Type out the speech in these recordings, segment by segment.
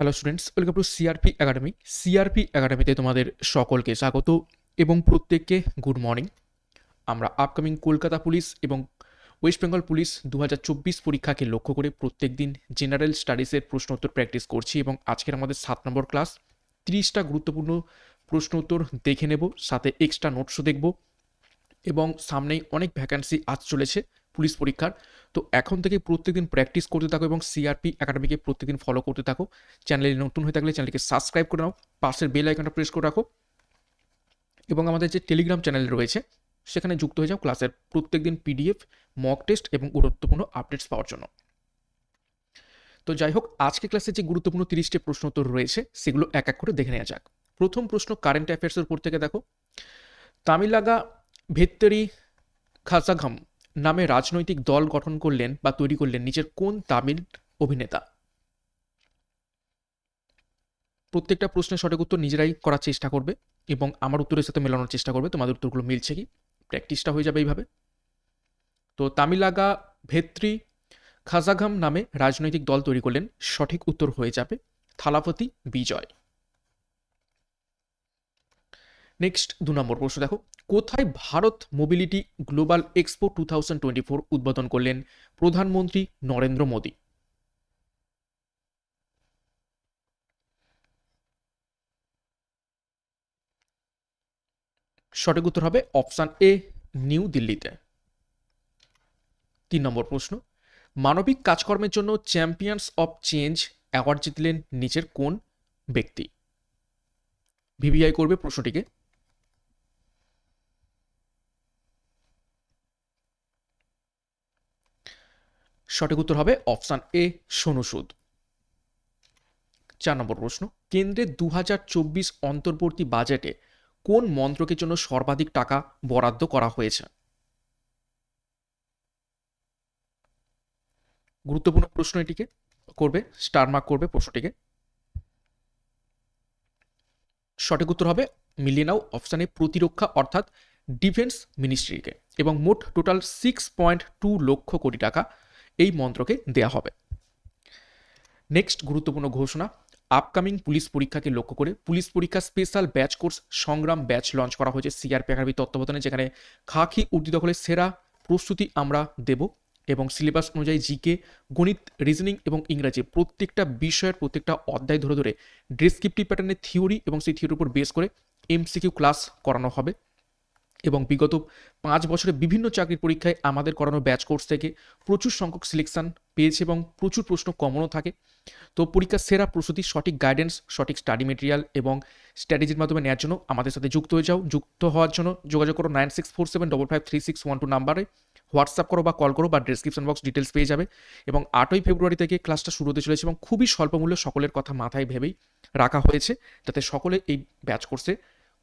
Hello students welcome to CRP academy CRP একাডেমিতে তোমাদের সকলকে স্বাগত এবং প্রত্যেককে গুড মর্নিং আমরা আপকামিং কলকাতা পুলিশ এবং ওয়েস্ট বেঙ্গল পুলিশ দু চব্বিশ পরীক্ষাকে লক্ষ্য করে প্রত্যেক দিন জেনারেল স্টাডিজের প্রশ্ন উত্তর প্র্যাকটিস করছি এবং আজকের আমাদের সাত নম্বর ক্লাস তিরিশটা গুরুত্বপূর্ণ প্রশ্ন উত্তর দেখে নেব, সাথে এক্সট্রা নোটসও দেখব এবং সামনেই অনেক ভ্যাকান্সি আজ চলেছে। পুলিশ পরীক্ষার। তো এখন থেকে প্রত্যেকদিন প্র্যাকটিস করতে থাকো এবং সিআরপি একাডেমিকে প্রত্যেকদিন ফলো করতে থাকো। চ্যানেলে নতুন হয়ে থাকলে চ্যানেলকে সাবস্ক্রাইব করে নাও। পাশের বেল আইকনটা প্রেস করে রাখো। এবং আমাদের যে টেলিগ্রাম চ্যানেল রয়েছে, সেখানে যুক্ত হয়ে যাও ক্লাসের প্রত্যেকদিন পিডিএফ মক টেস্ট এবং গুরুত্বপূর্ণ আপডেটস পাওয়ার জন্য। তো যাই হোক, আজকে ক্লাসে যে গুরুত্বপূর্ণ তিরিশটি প্রশ্ন উত্তর রয়েছে, সেগুলো এক এক করে দেখে নেওয়া যাক। প্রথম প্রশ্ন কারেন্ট অ্যাফেয়ার্সের উপর থেকে দেখো। তামিলাগা ভেত্তরি খাসাঘাম নামে রাজনৈতিক দল গঠন করলেন বা তৈরি করলেন নিজের কোন তামিল অভিনেতা? প্রত্যেকটা প্রশ্নের সঠিক উত্তর নিজেরাই করার চেষ্টা করবে এবং আমার উত্তরের সাথে মেলানোর চেষ্টা করবে। তোমাদের উত্তরগুলো মিলছে কি? প্র্যাকটিসটা হয়ে যাবে এইভাবে। তো তামিলাগা ভেত্রি খাজাঘাম নামে রাজনৈতিক দল তৈরি করলেন। সঠিক উত্তর হয়ে যাবে থালাপতি বিজয়। নেক্সট দু নম্বর প্রশ্ন দেখো। কোথায় Bharat mobility global expo two thousand twenty four উদ্বোধন করলেন প্রধানমন্ত্রী নরেন্দ্র মোদী? সঠিক উত্তর হবে অপশান এ, নিউ দিল্লিতে। তিন নম্বর প্রশ্ন, মানবিক কাজকর্মের জন্য চ্যাম্পিয়ন্স অফ চেঞ্জ অ্যাওয়ার্ড জিতলেন নিচের কোন ব্যক্তি? ভিভিআই করবে প্রশ্নটিকে। সঠিক উত্তর হবে অপশান এ, সোনু সুদ। চার নম্বর প্রশ্ন কেন্দ্রের দু হাজার চব্বিশ অন্তর্বর্তী বাজেটে কোন মন্ত্রকের জন্য সর্বাধিক টাকা বরাদ্দ করা হয়েছে? গুরুত্বপূর্ণ প্রশ্ন এটিকে করবে স্টার মার্ক করবে প্রশ্নটিকে। সঠিক উত্তর হবে মিলিয়ে নাও অপশানে প্রতিরক্ষা অর্থাৎ ডিফেন্স মিনিস্ট্রিকে। এবং মোট total six point two lakh crore টাকা এই মন্ত্রকে দেয়া হবে। নেক্সট গুরুত্বপূর্ণ ঘোষণা আপকামিং পুলিশ পরীক্ষাকে লক্ষ্য করে পুলিশ পরীক্ষা special batch course Sangram batch launch করা হয়েছে সিআরপি একাডেমি তত্ত্বাবধানে, যেখানে খাকি উর্দি দখলের সেরা প্রস্তুতি আমরা দেব এবং সিলেবাস অনুযায়ী জিকে গণিত রিজনিং এবং ইংরাজি প্রত্যেকটা বিষয়ের প্রত্যেকটা অধ্যায় ধরে ধরে ডেসক্রিপটিভ প্যাটার্নের থিওরি এবং সেই থিওরির উপর বেস করে এমসিকিউ ক্লাস করানো হবে। এবং বিগত পাঁচ বছরে বিভিন্ন চাকরির পরীক্ষায় আমাদের করানো ব্যাচ কোর্স থেকে প্রচুর সংখ্যক সিলেকশন পেয়েছে এবং প্রচুর প্রশ্ন কমনও থাকে। তো পরীক্ষার সেরা প্রস্তুতি, সঠিক গাইডেন্স সঠিক স্টাডি মেটেরিয়াল এবং স্ট্র্যাটেজির মাধ্যমে নেওয়ার জন্য আমাদের সাথে যুক্ত হয়ে যাও। যুক্ত হওয়ার জন্য যোগাযোগ করো nine six four seven double five three six one two নাম্বারে হোয়াটসঅ্যাপ করো বা কল করো বা ডিসক্রিপশন বক্স ডিটেলস পেয়ে যাবে এবং আটই ফেব্রুয়ারি থেকে ক্লাসটা শুরু হতে চলেছে এবং খুবই স্বল্প মূল্যে সকলের কথা মাথায় ভেবেই রাখা হয়েছে যাতে সকলে এই ব্যাচ কোর্সে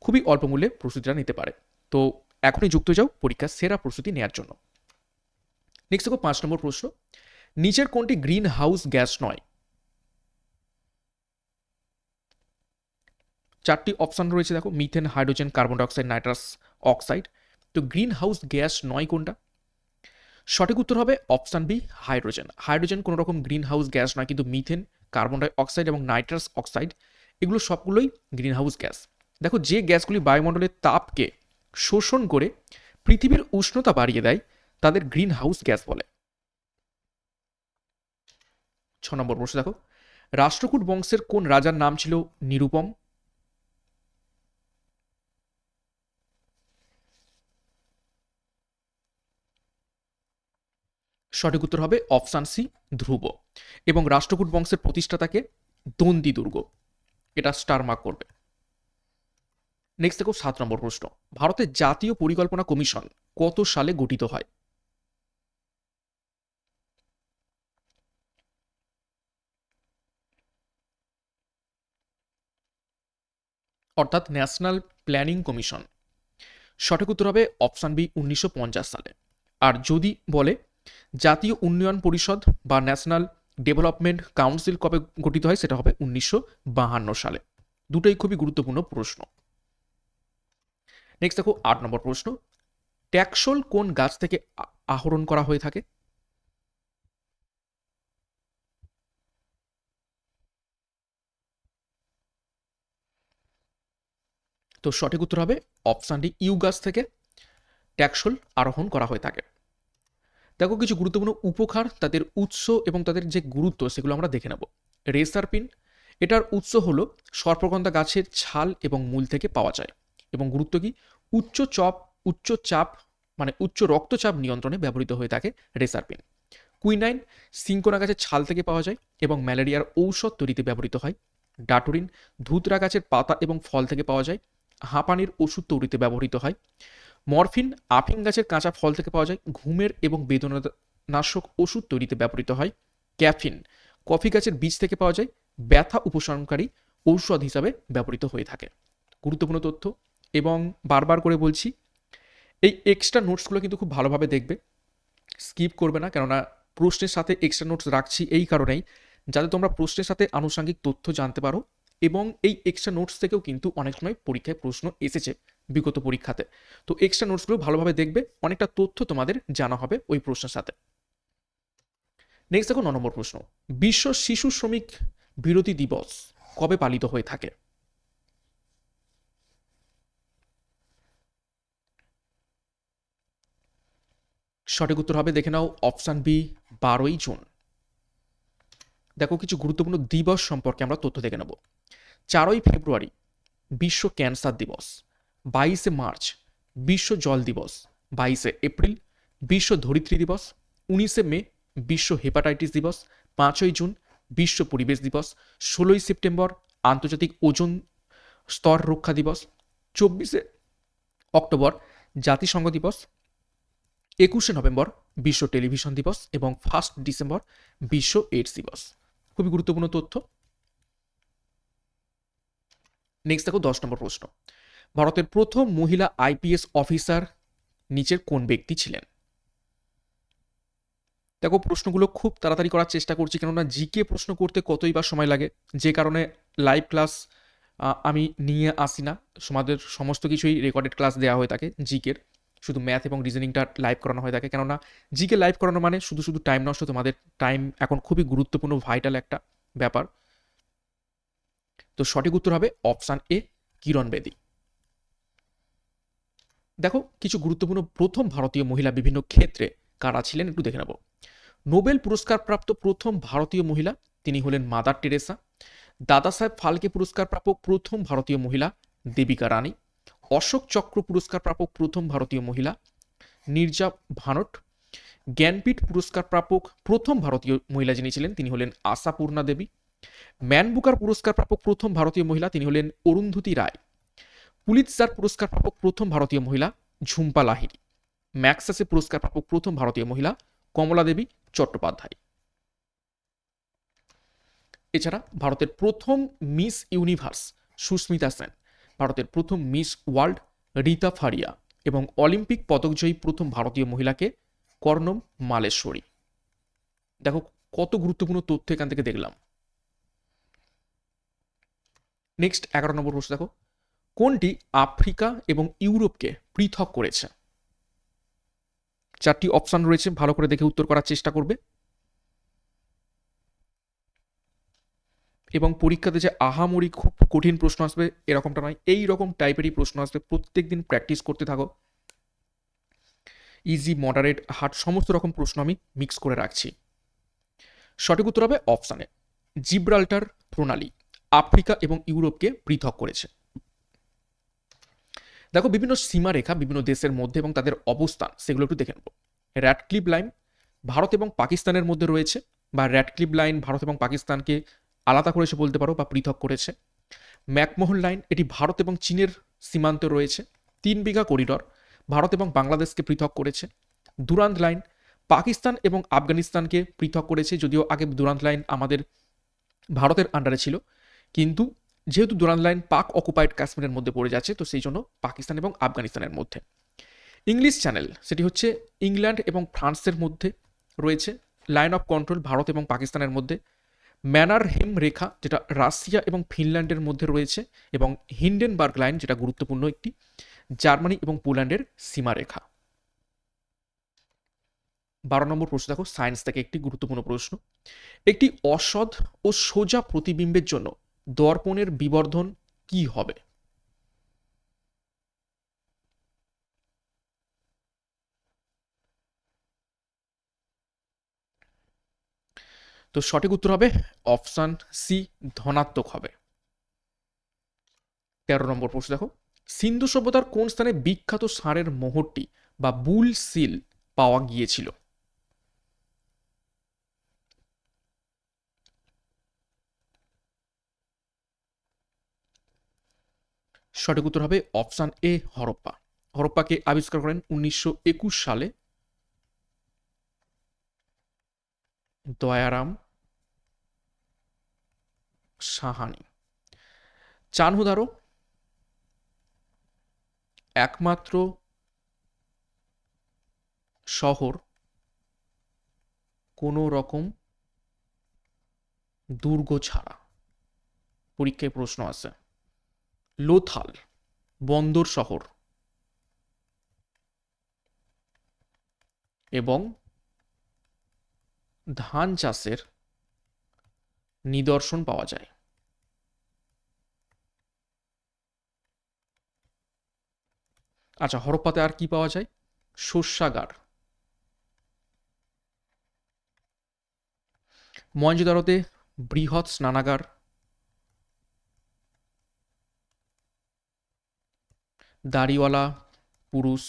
খুবই অল্প মূল্যে প্রস্তুতিটা নিতে পারে। তো এখনই যুক্ত যাও পরীক্ষার সেরা প্রস্তুতি নেওয়ার জন্য। নেক্সট দেখো পাঁচ নম্বর প্রশ্ন। নিচের কোনটি গ্রিন হাউস গ্যাস নয়? চারটি অপশান রয়েছে দেখো, methane, hydrogen, carbon dioxide, nitrous oxide. তো গ্রিন হাউস গ্যাস নয় কোনটা? সঠিক উত্তর হবে অপশান বি, হাইড্রোজেন। হাইড্রোজেন কোনো রকম গ্রিন হাউস গ্যাস নয়, কিন্তু মিথেন, কার্বন ডাই অক্সাইড এবং নাইট্রাস অক্সাইড, এগুলো সবগুলোই গ্রিন হাউস গ্যাস। দেখো যে গ্যাসগুলি বায়ুমণ্ডলের তাপকে শোষণ করে পৃথিবীর উষ্ণতা বাড়িয়ে দেয়, তাদের গ্রিন হাউস গ্যাস বলে। ছ নম্বর প্রশ্ন দেখো। রাষ্ট্রকূট বংশের কোন রাজার নাম ছিল নিরুপম? সঠিক উত্তর হবে অপশান সি, ধ্রুব। এবং রাষ্ট্রকূট বংশের প্রতিষ্ঠাতাকে দন্দি দুর্গ এটা স্টার মার্ক করবে। নেক্সট দেখো সাত নম্বর প্রশ্ন। ভারতের জাতীয় পরিকল্পনা কমিশন কত সালে গঠিত হয়? অর্থাৎ ন্যাশনাল প্ল্যানিং কমিশন সঠিক উত্তর হবে অপশান বি উনিশশো পঞ্চাশ সালে। আর যদি বলে, জাতীয় উন্নয়ন পরিষদ বা ন্যাশনাল ডেভেলপমেন্ট কাউন্সিল কবে গঠিত হয়, সেটা হবে উনিশশো সালে। দুটোই খুবই গুরুত্বপূর্ণ প্রশ্ন। নেক্সট দেখো, আট নম্বর প্রশ্ন। ট্যাক্সল কোন গাছ থেকে আহরণ করা হয়ে থাকে? তো সঠিক উত্তর হবে অপশানটি ইউ গাছ থেকে ট্যাক্সল আরোহণ করা হয়ে থাকে। দেখো, কিছু গুরুত্বপূর্ণ উপকার তাদের উৎস এবং তাদের যে গুরুত্ব, সেগুলো আমরা দেখে নেব। রেসারপিন এটার উৎস হলো সর্পগন্ধা গাছের ছাল এবং মূল থেকে পাওয়া যায়। এবং গুরুত্ব কি? উচ্চ চপ, উচ্চ চাপ মানে উচ্চ রক্তচাপ নিয়ন্ত্রণে ব্যবহৃত হয়ে থাকে রেসারপিন। কুইনাইন সিঙ্কোনা গাছের ছাল থেকে পাওয়া যায় এবং ম্যালেরিয়ার ঔষধ তৈরিতে ব্যবহৃত হয়। ডাটোরিন ধুতরা গাছের পাতা এবং ফল থেকে পাওয়া যায়। হাঁপানির ওষুধ তৈরিতে ব্যবহৃত হয়। মরফিন আফিং গাছের কাঁচা ফল থেকে পাওয়া যায়। ঘুমের এবং বেদনানাশক ওষুধ তৈরিতে ব্যবহৃত হয়। ক্যাফিন কফি গাছের বীজ থেকে পাওয়া যায়। ব্যথা উপশমনকারী ঔষধ হিসাবে ব্যবহৃত হয়ে থাকে। গুরুত্বপূর্ণ তথ্য এবং বারবার করে বলছি, এই এক্সট্রা নোটসগুলো কিন্তু খুব ভালোভাবে দেখবে। স্কিপ করবে না, কেননা প্রশ্নের সাথে এক্সট্রা নোটস রাখছি এই কারণেই, যাতে তোমরা প্রশ্নের সাথে আনুষঙ্গিক তথ্য জানতে পারো এবং এই এক্সট্রা নোটস থেকেও কিন্তু অনেক সময় পরীক্ষায় প্রশ্ন এসেছে বিগত পরীক্ষাতে। তো এক্সট্রা নোটসগুলো ভালোভাবে দেখবে, অনেকটা তথ্য তোমাদের জানা হবে ওই প্রশ্নের সাথে। নেক্সট দেখো ন নম্বর প্রশ্ন। বিশ্ব শিশু শ্রমিক বিরোধী দিবস কবে পালিত হয়ে থাকে? সঠিক উত্তর হবে, দেখে নাও অপশান বি বারোই জুন। দেখো, কিছু গুরুত্বপূর্ণ দিবস সম্পর্কে আমরা তথ্য দেখে নেব। চারই ফেব্রুয়ারি, বিশ্ব ক্যান্সার দিবস। বাইশে মার্চ, বিশ্ব জল দিবস। বাইশে এপ্রিল, বিশ্ব ধরিত্রী দিবস। উনিশে মে, বিশ্ব হেপাটাইটিস দিবস। পাঁচই জুন, বিশ্ব পরিবেশ দিবস। ষোলোই সেপ্টেম্বর, আন্তর্জাতিক ওজন স্তর রক্ষা দিবস। চব্বিশে অক্টোবর, জাতিসংঘ দিবস। একুশে নভেম্বর বিশ্ব টেলিভিশন দিবস এবং ফার্স্ট ডিসেম্বর বিশ্ব এইডস দিবস। খুবই গুরুত্বপূর্ণ তথ্য। নেক্সট দেখো দশ নম্বর প্রশ্ন। ভারতের প্রথম মহিলা আইপিএস অফিসার নিচের কোন ব্যক্তি ছিলেন? দেখো প্রশ্নগুলো খুব তাড়াতাড়ি করার চেষ্টা করছি কেননা জিকে প্রশ্ন করতে কতই বা সময় লাগে, যে কারণে লাইভ ক্লাস আমি নিয়ে আসি না। তোমাদের সমস্ত কিছুই রেকর্ডেড ক্লাস দেওয়া হয়ে থাকে জিকের। শুধু ম্যাথ এবং রিজনিংটা লাইভ করানো হয়ে থাকে কেননা জিকে লাইভ করানো মানে শুধু শুধু টাইম নষ্ট, তোমাদের টাইম এখন খুবই গুরুত্বপূর্ণ ভাইটাল একটা ব্যাপার। তো সঠিক উত্তর হবে অপশান এ কিরণ বেদী। দেখো, কিছু গুরুত্বপূর্ণ প্রথম ভারতীয় মহিলা বিভিন্ন ক্ষেত্রে কারা ছিলেন একটু দেখে নেব। নোবেল পুরস্কার প্রাপ্ত প্রথম ভারতীয় মহিলা তিনি হলেন মাদার টেরেসা। দাদা সাহেব ফালকে পুরস্কার প্রাপক প্রথম ভারতীয় মহিলা দেবিকা রানী অশোক চক্র পুরস্কার প্রাপক প্রথম ভারতীয় মহিলা, নির্জা ভানট, জ্ঞানপীঠ পুরস্কার প্রাপক প্রথম ভারতীয় মহিলা যিনি ছিলেন, তিনি হলেন আশাপূর্ণা দেবী। ম্যান বুকার পুরস্কার প্রাপক প্রথম ভারতীয় মহিলা, তিনি হলেন অরুন্ধতী রায়। পুলিৎজার পুরস্কার প্রাপক প্রথম ভারতীয় মহিলা, ঝুম্পা লাহিরি ম্যাক্সাসে পুরস্কার প্রাপক প্রথম ভারতীয় মহিলা, কমলা দেবী চট্টোপাধ্যায়। এছাড়া ভারতের প্রথম মিস ইউনিভার্স সুস্মিতা সেন। ভারতের প্রথম মিস ওয়ার্ল্ড রীতা ফারিয়া এবং অলিম্পিক পদকজয়ী প্রথম ভারতীয় মহিলাকে কর্ণম মালেশ্বরী। দেখো কত গুরুত্বপূর্ণ তথ্য এখান থেকে দেখলাম। নেক্সট এগারো নম্বর প্রশ্ন দেখো, কোনটি আফ্রিকা এবং ইউরোপকে পৃথক করেছে? চারটি অপশান রয়েছে, ভালো করে দেখে উত্তর করার চেষ্টা করবে। এবং পরীক্ষাতে যে আহামরি খুব কঠিন প্রশ্ন আসবে, এরকমটা নয়। এই রকম টাইপেরই প্রশ্ন আসবে। প্রত্যেক দিন প্র্যাকটিস করতে থাকো। ইজি মডারেট হার্ড সমস্ত রকম প্রশ্ন আমি মিক্স করে রাখছি। সঠিক উত্তর হবে অপশানে জিব্রাল্টার প্রণালী, আফ্রিকা এবং ইউরোপকে পৃথক করেছে। দেখো, বিভিন্ন সীমারেখা বিভিন্ন দেশের মধ্যে এবং তাদের অবস্থান, সেগুলো একটু দেখে নেব। র্যাডক্লিপ লাইন ভারত এবং পাকিস্তানের মধ্যে রয়েছে বা র্যাডক্লিপ লাইন ভারত এবং পাকিস্তানকে আলাদা করেছে বলতে পারো বা পৃথক করেছে। ম্যাকমোহন লাইন, এটি ভারত এবং চীনের সীমান্তে রয়েছে। তিন বিঘা করিডর ভারত এবং বাংলাদেশকে পৃথক করেছে। দুরান্ত লাইন, পাকিস্তান এবং আফগানিস্তানকে পৃথক করেছে, যদিও আগে দুরান্ত লাইন আমাদের ভারতের আন্ডারে ছিল। কিন্তু যেহেতু দুরান্ত লাইন পাক অকুপাইড কাশ্মীরের মধ্যে পড়ে যাচ্ছে, তো সেই জন্য পাকিস্তান এবং আফগানিস্তানের মধ্যে। ইংলিশ চ্যানেল সেটি হচ্ছে ইংল্যান্ড এবং ফ্রান্সের মধ্যে রয়েছে। লাইন অফ কন্ট্রোল ভারত এবং পাকিস্তানের মধ্যে। ম্যানার হেম রেখা, যেটা রাশিয়া এবং ফিনল্যান্ডের মধ্যে রয়েছে, এবং হিন্ডেনবার্গ লাইন, যেটা গুরুত্বপূর্ণ একটি, জার্মানি এবং পোল্যান্ডের সীমারেখা। বারো নম্বর প্রশ্ন দেখো, সায়েন্স থেকে একটি গুরুত্বপূর্ণ প্রশ্ন। একটি অসৎ ও সোজা প্রতিবিম্বের জন্য দর্পণের বিবর্ধন কি হবে? তো সঠিক উত্তর হবে অপশান সি, ধনাত্মক হবে। তেরো নম্বর প্রশ্ন দেখো। সিন্ধু সভ্যতার কোন স্থানে বিখ্যাত ষাঁড়ের মোহরটি বা বুল সিল পাওয়া গিয়েছিল? সঠিক উত্তর হবে অপশান এ, হরপ্পা। হরপ্পাকে আবিষ্কার করেন উনিশশো একুশ সালে। দয়ারাম সাহানি। চানহুদারো একমাত্র শহর কোনো রকম দুর্গ ছাড়া। পরীক্ষায় প্রশ্ন আছে। লোথাল, বন্দর শহর এবং ধান চাষের নিদর্শন পাওয়া যায়। আচ্ছা হরপ্পাতে আর কি পাওয়া যায়? শস্যাগার মহেঞ্জোদারোতে বৃহৎ স্নানাগার। দাড়িওয়ালা, পুরুষ।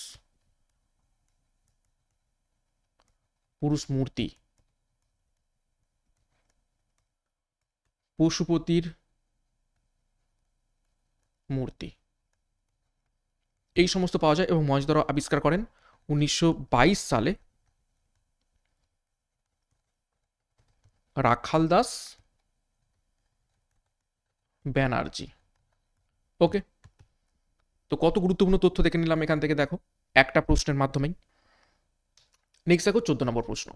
পুরুষ মূর্তি। পশুপতির মূর্তি। এই সমস্ত পাওয়া যায় এবং মহেঞ্জোদারো আবিষ্কার করেন উনিশশো বাইশ সালে। রাখাল দাস ব্যানার্জি। ওকে। তো কত গুরুত্বপূর্ণ তথ্য দেখে নিলাম এখান থেকে, দেখো। একটা প্রশ্নের মাধ্যমেই। নেক্সট দেখো, চোদ্দ নম্বর প্রশ্ন।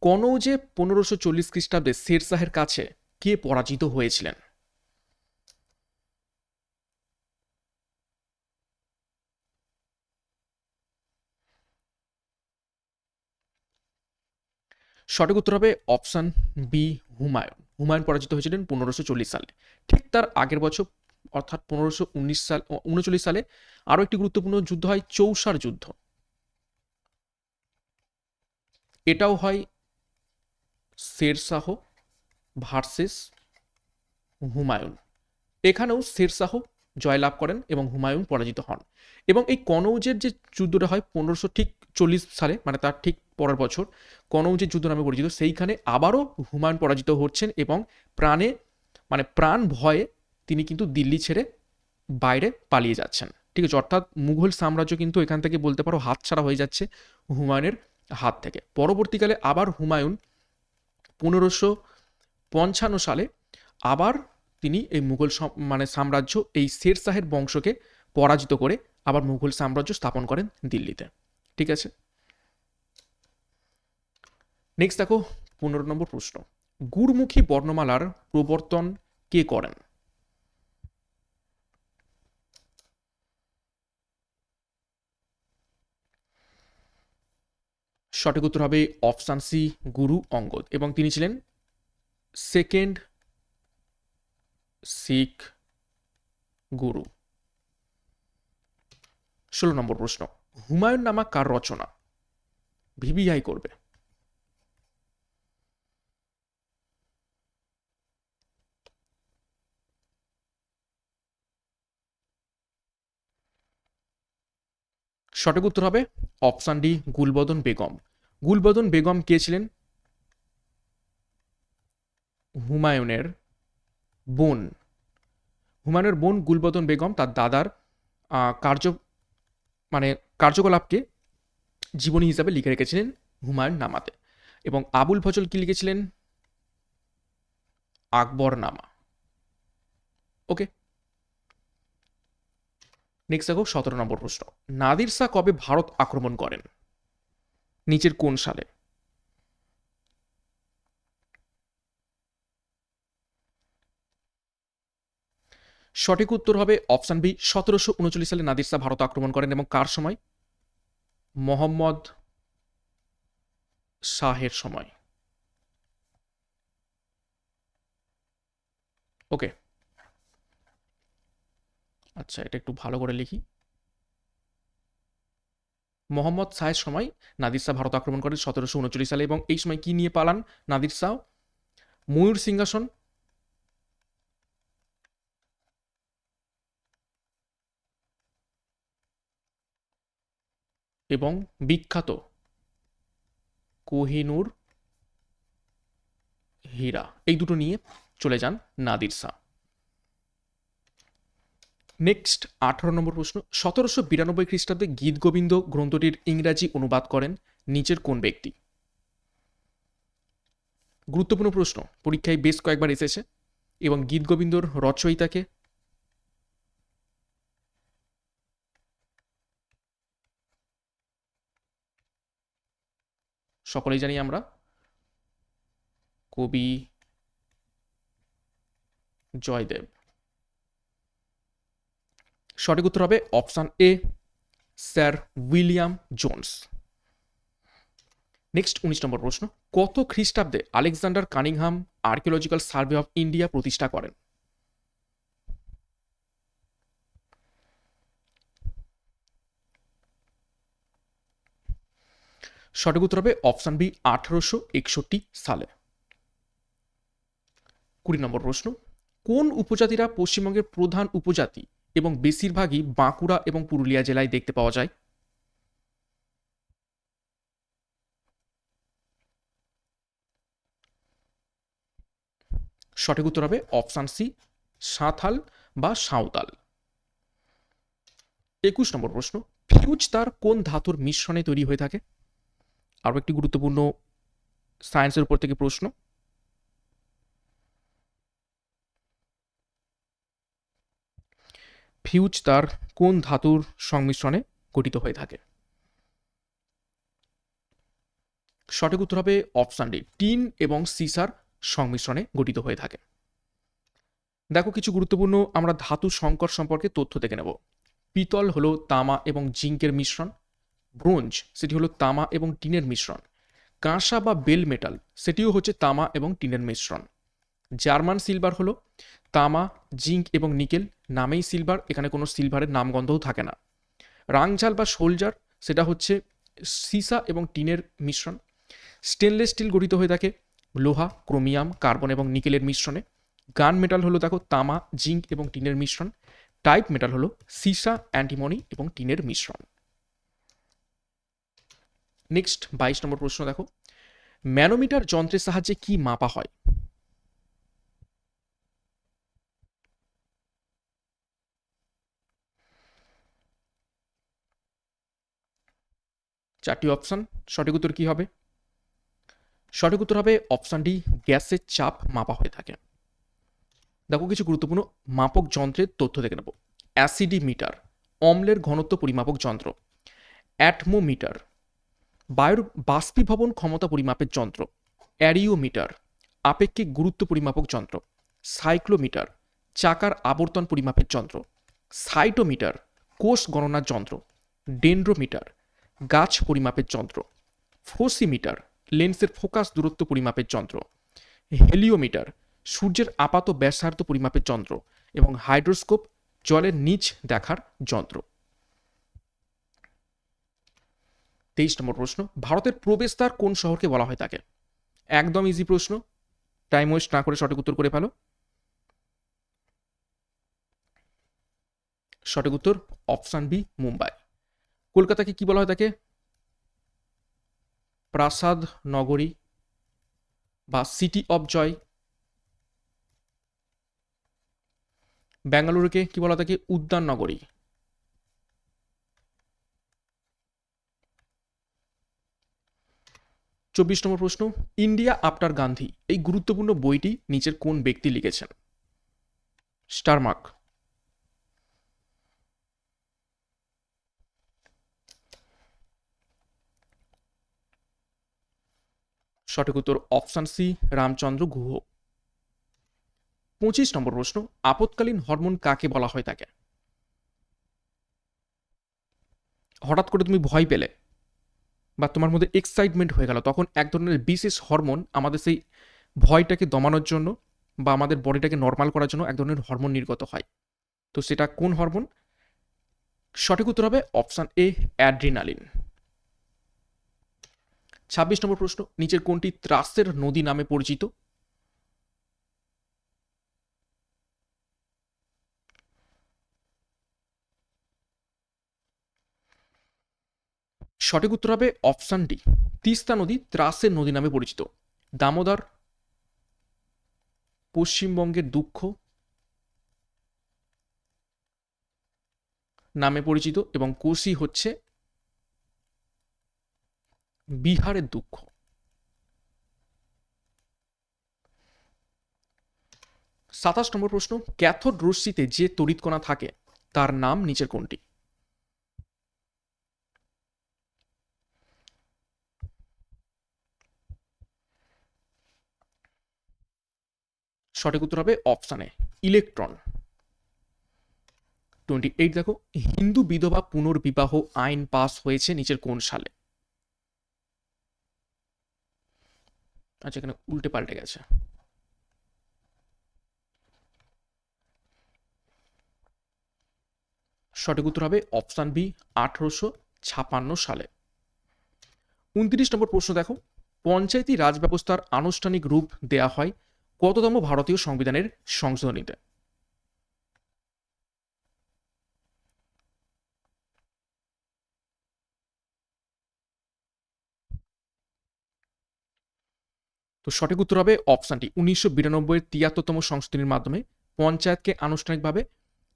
কনৌজে পনেরোশো চল্লিশ খ্রিস্টাব্দে শেরশাহের কাছে কে পরাজিত হয়েছিলেন? সঠিক উত্তর হবে অপশান বি, হুমায়ুন। হুমায়ুন পরাজিত হয়েছিলেন পনেরোশো চল্লিশ সালে। ঠিক তার আগের বছর, অর্থাৎ পনেরোশো উনিশ সাল উনচল্লিশ সালে আরও একটি গুরুত্বপূর্ণ যুদ্ধ হয়, চৌসার যুদ্ধ। এটাও হয় শেরশাহ ভার্সেস হুমায়ুন। এখানেও শেরশাহ জয়লাভ করেন এবং হুমায়ুন পরাজিত হন। এবং এই কনৌজের যে যুদ্ধটা হয় পনেরোশো ঠিক চল্লিশ সালে মানে তার ঠিক পরের বছর, কনৌজের যুদ্ধ নামে পরিচিত, সেইখানে আবারও হুমায়ুন পরাজিত হচ্ছেন এবং প্রাণে মানে প্রাণ ভয়ে তিনি কিন্তু দিল্লি ছেড়ে বাইরে পালিয়ে যাচ্ছেন। ঠিক আছে, অর্থাৎ মুঘল সাম্রাজ্য কিন্তু এখান থেকে বলতে পারো হাতছাড়া হয়ে যাচ্ছে হুমায়ুনের হাত থেকে। পরবর্তীকালে আবার হুমায়ুন পনেরোশো পঞ্চান্ন সালে আবার তিনি এই মুঘল মানে সাম্রাজ্য এই শের শাহের বংশকে পরাজিত করে আবার মুঘল সাম্রাজ্য স্থাপন করেন দিল্লিতে। ঠিক আছে? নেক্সট দেখো পনেরো নম্বর প্রশ্ন। গুড়মুখী বর্ণমালার প্রবর্তন কে করেন? সঠিক উত্তর হবে অপশান সি গুরু অঙ্গদ এবং তিনি ছিলেন সেকেন্ড শিখ গুরু। ষোলো নম্বর প্রশ্ন। হুমায়ুন নামা কার রচনা? ভিভিআই করবে। সঠিক উত্তর হবে অপশান ডি, গুলবদন বেগম। গুলবদন বেগম কে ছিলেন? হুমায়ুনের বোন। হুমায়ুনের বোন গুলবদন বেগম তার দাদার কার্য মানে কার্যকলাপকে জীবনী হিসাবে লিখে রেখেছিলেন হুমায়ুন নামাতে। এবং আবুল ফজল কি লিখেছিলেন? আকবর নামা ওকে। নেক্সট দেখো, সতেরো নম্বর প্রশ্ন। নাদির শাহ কবে ভারত আক্রমণ করেন? নিচের কোন সালে? সঠিক উত্তর হবে অপশান বি, সতেরোশো উনচল্লিশ সালে নাদির শাহ ভারত আক্রমণ করেন এবং কার সময়? মোহাম্মদ শাহের সময়। ওকে। আচ্ছা এটা একটু ভালো করে লিখি। মোহাম্মদ শাহের সময় নাদির শাহ ভারত আক্রমণ করেন সতেরোশো উনচল্লিশ সালে এবং এই সময় কি নিয়ে পালান নাদির শাহ? ময়ূর সিংহাসন এবং বিখ্যাত কোহিনুর হীরা। এই দুটো নিয়ে চলে যান নাদির শাহ। নেক্সট আঠারো নম্বর প্রশ্ন, সতেরোশো বিরানব্বই খ্রিস্টাব্দে গীত গোবিন্দ গ্রন্থটির ইংরাজি অনুবাদ করেন নিচের কোন ব্যক্তি? গুরুত্বপূর্ণ প্রশ্ন, পরীক্ষায় বেশ কয়েকবার এসেছে এবং গীত গোবিন্দর রচয়িতাকে সকলেই জানি আমরা। কবি জয়দেব। সঠিক উত্তর হবে option A, sir William Jones. Next উনিশ নম্বর প্রশ্ন, কত খ্রিস্টাব্দে Alexander Cunningham archaeological survey of India প্রতিষ্ঠা করেন? সঠিক উত্তর হবে অপশান বি, আঠারোশো একষট্টি সালে। কুড়ি নম্বর প্রশ্ন, কোন উপজাতিরা পশ্চিমবঙ্গের প্রধান উপজাতি এবং বেশিরভাগই বাঁকুড়া এবং পুরুলিয়া জেলায় দেখতে পাওয়া যায়? সঠিক উত্তর হবে অপশান সি সাঁথাল বা সাঁওতাল। একুশ নম্বর প্রশ্ন, ফিউজ তার কোন ধাতুর মিশ্রণে তৈরি হয়ে থাকে? আরও একটি গুরুত্বপূর্ণ সায়েন্সের উপর থেকে প্রশ্ন। ফিউজ তার কোন ধাতুর সংমিশ্রণে গঠিত হয়ে থাকে? সঠিক উত্তর হবে অপশান ডি, টিন এবং সিসার সংমিশ্রণে গঠিত হয়ে থাকে। দেখো কিছু গুরুত্বপূর্ণ, আমরা ধাতু সংকর সম্পর্কে তথ্য দেখে নেব। পিতল হলো তামা এবং জিঙ্কের মিশ্রণ। ব্রোঞ্জ, সেটি হলো তামা এবং টিনের মিশ্রণ। কাঁসা বা বেল মেটাল, সেটিও হচ্ছে তামা এবং টিনের মিশ্রণ। জার্মান সিলভার হলো তামা, জিঙ্ক এবং নিকেল, নামেই সিলভার, এখানে কোনো সিলভারের নামগন্ধও থাকে না। রাংঝাল বা সোলজার, সেটা হচ্ছে সিসা এবং টিনের মিশ্রণ। স্টেনলেস স্টিল গঠিত হয়ে থাকে লোহা, ক্রোমিয়াম, কার্বন এবং নিকেলের মিশ্রণে। গান মেটাল হলো দেখো তামা, জিঙ্ক এবং টিনের মিশ্রণ। টাইপ মেটাল হলো সিসা, অ্যান্টিমনি এবং টিনের মিশ্রণ। নেক্সট বাইশ নম্বর প্রশ্ন দেখো। ম্যানোমিটার যন্ত্রের সাহায্যে কি মাপা হয়? চারটি অপশান, সঠিক উত্তর কি হবে? সঠিক উত্তর হবে অপশান ডি, গ্যাসের চাপ মাপা হয়ে থাকে। দেখো কিছু গুরুত্বপূর্ণ মাপক যন্ত্রের তথ্য দেখে নেব। অ্যাসিডি মিটার অম্লের ঘনত্ব পরিমাপক যন্ত্র, অ্যাটমোমিটার বায়ুর বাষ্পীভবন ক্ষমতা পরিমাপের যন্ত্র, অ্যারিওমিটার, আপেক্ষিক গুরুত্ব পরিমাপক যন্ত্র, সাইক্লোমিটার, চাকার আবর্তন পরিমাপের যন্ত্র, সাইটোমিটার, কোষ গণনার যন্ত্র, ডেন্ড্রোমিটার, গাছ পরিমাপের যন্ত্র, ফোসিমিটার, লেন্সের ফোকাস দূরত্ব পরিমাপের যন্ত্র, হেলিওমিটার, সূর্যের আপাত ব্যাসার্ধ পরিমাপের যন্ত্র এবং হাইড্রোস্কোপ, জলের নিচ দেখার যন্ত্র। তেইশ নম্বর প্রশ্ন। ভারতের প্রবেশদ্বার কোন শহরকে বলা হয় তাকে? একদম ইজি প্রশ্ন। টাইম ওয়েস্ট না করে সঠিক উত্তর করে ফেলো। সঠিক উত্তর অপশান বি মুম্বাই। কলকাতাকে কি বলা হয় তাকে? প্রাসাদ, নগরী বা সিটি অফ জয় ব্যাঙ্গালুরুকে কি বলা থাকে উদ্যান নগরী। চব্বিশ নম্বর প্রশ্ন, ইন্ডিয়া আফটার গান্ধী, এই গুরুত্বপূর্ণ বইটি নিচের কোন ব্যক্তি লিখেছেন? স্টারমার্ক। সঠিক উত্তর অপশান সি, রামচন্দ্র গুহ। পঁচিশ নম্বর প্রশ্ন, আপৎকালীন হরমোন কাকে বলা হয় তাকে? হঠাৎ করে তুমি ভয় পেলে। বা তোমার মধ্যে এক্সাইটমেন্ট হয়ে গেল, তখন এক ধরনের বিশেষ হরমোন আমাদের সেই ভয়টাকে দমানোর জন্য বা আমাদের বডিটাকে নর্মাল করার জন্য এক ধরনের হরমোন নির্গত হয়। তো সেটা কোন হরমোন সঠিক উত্তর হবে অপশান এ অ্যাড্রিনালিন ছাব্বিশ নম্বর প্রশ্ন, নিচের কোনটি ত্রাসের নদী নামে পরিচিত? সঠিক উত্তর হবে অপশান ডি, তিস্তা নদী ত্রাসের নদী নামে পরিচিত। দামোদর, পশ্চিমবঙ্গের দুঃখ নামে পরিচিত এবং কোশি হচ্ছে বিহারের দুঃখ। সাতাশ নম্বর প্রশ্ন, ক্যাথোড রশ্মিতে যে তড়িৎকণা থাকে, তার নাম নিচের কোনটি? সঠিক উত্তর হবে অপশানে ইলেকট্রন টোয়েন্টি এইট দেখো, হিন্দু বিধবা পুনর্বিবাহ আইন পাস হয়েছে নিচের কোন সালে? আচ্ছা এখানে উল্টে পাল্টে গেছে। সঠিক উত্তর হবে অপশান বি আঠারোশো ছাপান্ন সালে। উনত্রিশ নম্বর প্রশ্ন দেখো, পঞ্চায়েতি রাজ ব্যবস্থার আনুষ্ঠানিক রূপ দেয়া হয় কততম ভারতীয় সংবিধানের সংশোধনীতে তো? সঠিক উত্তর হবে অপশানটি উনিশশো বিরানব্বই তিয়াত্তরতম সংশোধনীর মাধ্যমে পঞ্চায়েতকে আনুষ্ঠানিকভাবে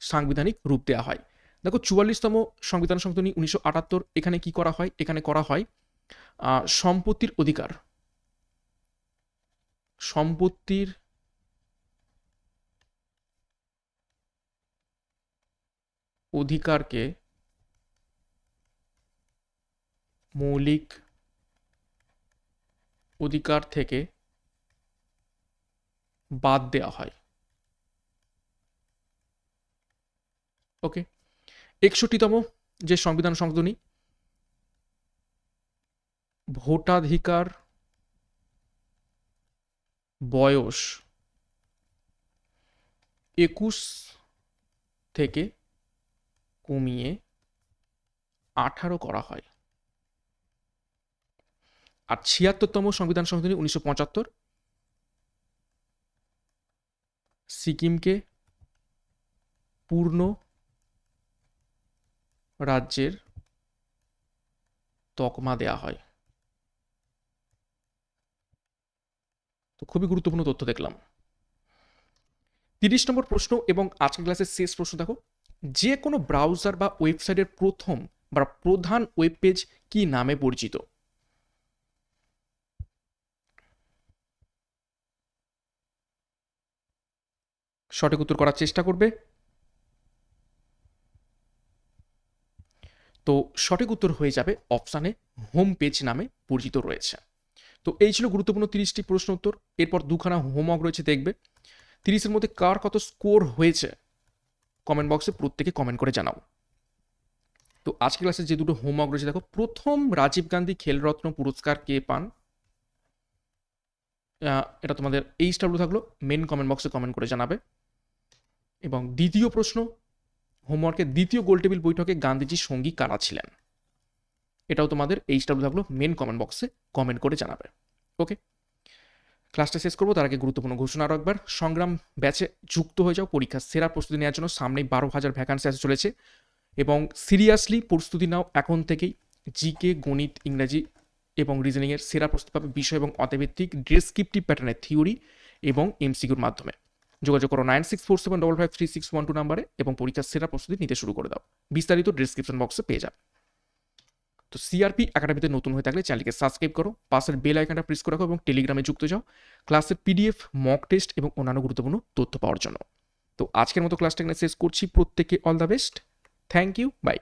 সাংবিধানিক রূপ দেওয়া হয়। দেখো, চুয়াল্লিশতম সংবিধান সংশোধনী উনিশশো আটাত্তর, এখানে কি করা হয়? এখানে করা হয় সম্পত্তির অধিকার। সম্পত্তির অধিকারকে মৌলিক অধিকার থেকে বাদ দেওয়া হয়। ওকে একষট্টিতম যে সংবিধান সংশোধনী ভোটাধিকার বয়স একুশ থেকে কমিয়ে আঠারো করা হয়। আর ছিয়াত্তরতম সংবিধান সংশোধনী উনিশশো পঁচাত্তর। সিকিমকে পূর্ণ রাজ্যের তকমা দেয়া হয়। তো খুবই গুরুত্বপূর্ণ তথ্য দেখলাম। তিরিশ নম্বর প্রশ্ন এবং আজকের ক্লাসের শেষ প্রশ্ন দেখো। যে কোনো ব্রাউজার বা ওয়েবসাইটের প্রথম বা প্রধান ওয়েব পেজ কি নামে পরিচিত? সঠিক উত্তর করার চেষ্টা করবে। তো সঠিক উত্তর হয়ে যাবে অপশানে হোম পেজ নামে পরিচিত রয়েছে। তো এই ছিল গুরুত্বপূর্ণ তিরিশটি প্রশ্ন উত্তর। এরপর দুখানা হোমওয়ার্ক রয়েছে, দেখবে। তিরিশের মধ্যে কার কত স্কোর হয়েছে? কমেন্ট বক্সে প্রত্যেকে কমেন্ট করে জানাও। তো আজকে ক্লাসে যে দুটো হোমওয়ার্ক রয়েছে, দেখো, প্রথম রাজীব গান্ধী খেলরত্ন পুরস্কার কে পান? এটা তোমাদের এইচ ডাব্লিউ থাকল মেন কমেন্ট বক্সে কমেন্ট করে জানাবে। এবং দ্বিতীয় প্রশ্ন, হোমওয়ার্কের দ্বিতীয় গোল টেবিল বৈঠকে গান্ধীজির সঙ্গী কারা ছিলেন? এটাও তোমাদের এইচ ডাব্লিউ থাকল মেন কমেন্ট বক্সে কমেন্ট করে জানাবে। ওকে ক্লাসটা শেষ করব, তার আগে গুরুত্বপূর্ণ ঘোষণা আরও একবার। সংগ্রাম ব্যাচে যুক্ত হয়ে যাও, পরীক্ষার সেরা প্রস্তুতি নেওয়ার জন্য সামনেই বারো হাজার ভ্যাকান্সি আসতে চলেছে এবং সিরিয়াসলি প্রস্তুতি নাও এখন থেকেই। জিকে গণিত, ইংরাজি এবং রিজনিংয়ের সেরা প্রস্তুতি পাবে বিষয় এবং অতভিত্তিক ডেসক্রিপটিভ প্যাটার্নের থিওরি এবং এমসিকিউর মাধ্যমে। যোগাযোগ করো nine six four seven double five three six one two নাম্বারে এবং পরীক্ষার সেরা প্রস্তুতি নিতে শুরু করে দাও। বিস্তারিত ডিসক্রিপশন বক্সে পেয়ে যাবে। তো সিআরপি একাডেমিতে নতুন হয়ে থাকলে চ্যানেলকে সাবস্ক্রাইব করো, পাশের বেল আইকনটা প্রেস করে রাখো এবং টেলিগ্রামে যুক্ত যাও। ক্লাসের পিডিএফ মক টেস্ট এবং অন্যান্য গুরুত্বপূর্ণ তথ্য পাওয়ার জন্য। তো আজকের মতো ক্লাসটা এখানে শেষ করছি। প্রত্যেককে all the best thank you bye